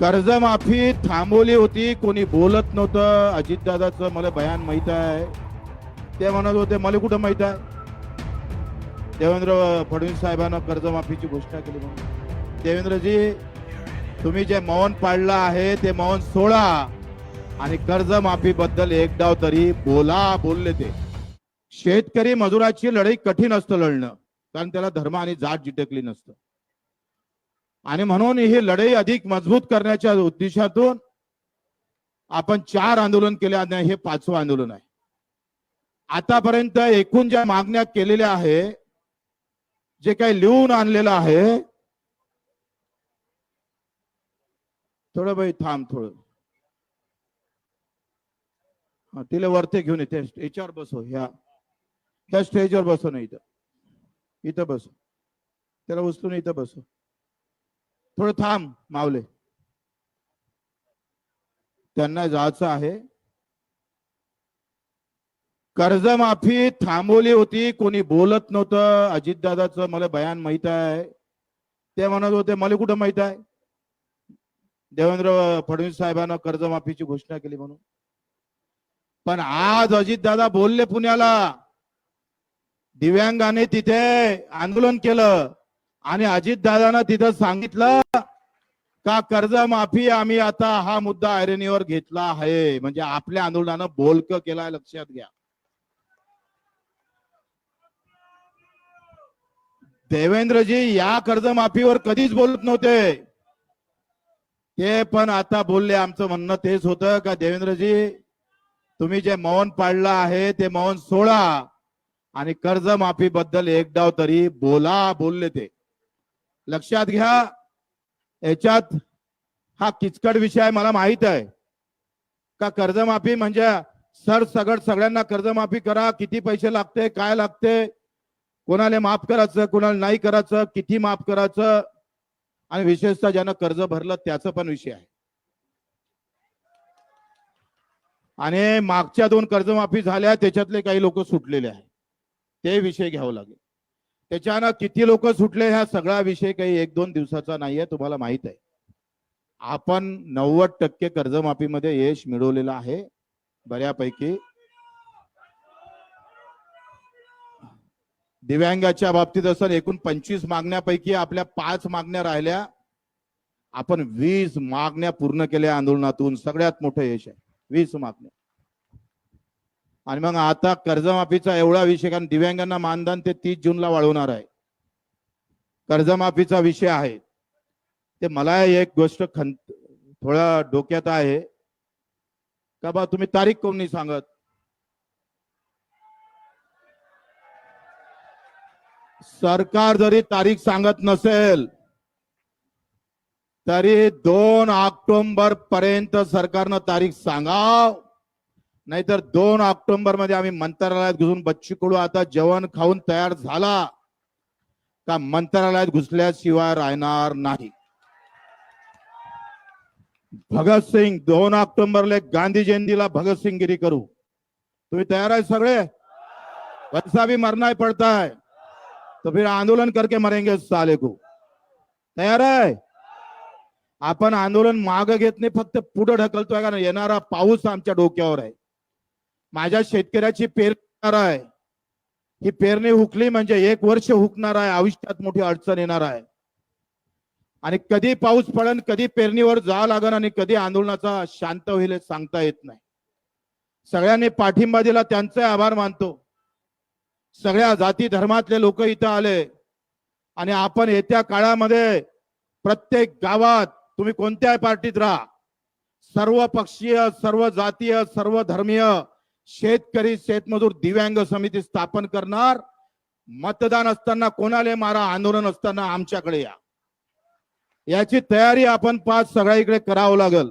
कर्जमाफी थांबवली होती. कोणी बोलत नव्हतं. अजितदादाचं मला बयान माहीत आहे. ते म्हणत होते मला कुठं माहीत आहे? देवेंद्र फडणवीस साहेबांना कर्जमाफीची घोषणा केली म्हणून. देवेंद्रजी तुम्ही जे मौन पाळलं आहे ते मौन सोडा आणि कर्जमाफी बद्दल एक डाव तरी बोला बोलले ते. शेतकरी मजुराची लढाई कठीण असतं लढणं. कारण त्याला धर्म आणि जात जिटकली नसतं. आणि म्हणून ही लढाई अधिक मजबूत करण्याच्या उद्देशातून आपण चार आंदोलन केले आणि हे पाचवं आंदोलन आहे. आतापर्यंत एकूण ज्या मागण्या केलेल्या आहे जे काही लिहून आणलेलं आहे थोडं बाई थांब थोडं. हा, तिला वरते घेऊन येते याच्यावर बसो ह्या त्या स्टेजवर बसव ना इथं. इथं बसो त्याला उचलून इथं बसव. थोडं थांब मावले त्यांना जायचं आहे. कर्जमाफी थांबवली होती कोणी बोलत नव्हतं. अजितदादाचं मला बयान माहीत आहे. ते म्हणत होते मला कुठं माहीत आहे? देवेंद्र फडणवीस साहेबांना कर्जमाफीची घोषणा केली म्हणून. पण आज अजितदादा बोलले पुण्याला. दिव्यांगाने तिथे आंदोलन केलं. आणि अजितदादांना तिथं सांगितलं का कर्जमाफी आम्ही आता हा मुद्दा आयरणीवर घेतला आहे. म्हणजे आपल्या आंदोलनानं बोलक केलाय लक्षात घ्या. देवेंद्रजी या कर्जमाफीवर कधीच बोलत नव्हते. ते पण आता बोलले. आमचं म्हणणं तेच होतं का देवेंद्रजी तुम्ही जे मौन पाळलं आहे ते मौन सोडा. आणि कर्जमाफी बद्दल एक डाव तरी बोला बोलले ते. लक्षात घ्या याच्यात हा किचकट विषय आहे मला माहीत आहे. का कर्जमाफी म्हणजे सर सगळ सगळ्यांना कर्जमाफी करा किती पैसे लागते काय लागते कोणाला माफ करायचं कोणाला नाही करायचं किती माफ करायचं आणि विशेषतः ज्यानं कर्ज भरलं त्याचं पण विषय आहे. आणि मागच्या दोन कर्जमाफी झाल्या त्याच्यातले काही लोक सुटलेले आहे ते विषय घ्यावं लागेल. त्याच्यानं किती लोक सुटले ह्या सगळा विषय काही एक दोन दिवसाचा नाहीये तुम्हाला माहीत आहे. आपण नव्वद टक्के कर्जमाफीमध्ये यश मिळवलेलं आहे बऱ्यापैकी. दिव्यांगाच्या बाबतीत असं एकूण पंचवीस मागण्यापैकी आपल्या पाच मागण्या राहिल्या. आपण वीस मागण्या पूर्ण केल्या आंदोलनातून सगळ्यात मोठं यश आहे. वीस मागण्या. आणि मग आता कर्जमाफीचा एवढा विषय कारण दिव्यांगांना मानधन ते तीस जूनला वाढवणार आहे. कर्जमाफीचा विषय आहे. ते मला एक गोष्ट खंत थोडा डोक्यात आहे. का बा तुम्ही तारीख कोण नाही सांगत? सरकार जरी तारीख सांगत नसेल तरी दोन ऑक्टोबर पर्यंत सरकारनं तारीख सांगाव. नाहीतर दोन ऑक्टोबरमध्ये आम्ही मंत्रालयात घुसून बच्ची कडू आता जेवण खाऊन तयार झाला. का मंत्रालयात घुसल्याशिवाय राहणार नाही? भगतसिंग दोन ऑक्टोबरला गांधी जयंतीला भगतसिंगगिरी करू. तुम्ही तयार आहे सगळे? वैसा भी मरना ही पड़ता है तो फिर आंदोलन करके मरेंगे साले को. तयार आहे? आपण आंदोलन माग घेत नाही फक्त पुढे ढकलतोय कारण येणारा पाऊस आमच्या डोक्यावर आहे. माझ्या शेतकऱ्याची पेरणार आहे. ही पेरणी हुकली म्हणजे एक वर्ष हुकणार आहे. आयुष्यात मोठी अडचण येणार आहे. आणि कधी पाऊस पडन कधी पेरणीवर जावं लागन आणि कधी आंदोलनाचा शांत होईल हे सांगता येत नाही. सगळ्यांनी पाठिंबा दिला त्यांचे आभार मानतो. सगळ्या जाती धर्मातले लोक इथं आले. आणि आपण येत्या काळामध्ये प्रत्येक गावात तुम्ही कोणत्याही पार्टीत राहा. सर्व पक्षीय सर्व जातीय सर्व धर्मीय शेतकरी शेतमजूर दिव्यांग समिती स्थापन करणार. मतदान असताना कोणाले मारा आंदोलन असताना आमच्याकडे या. याची तयारी आपण पाच सगळ्या इकडे करावं लागल.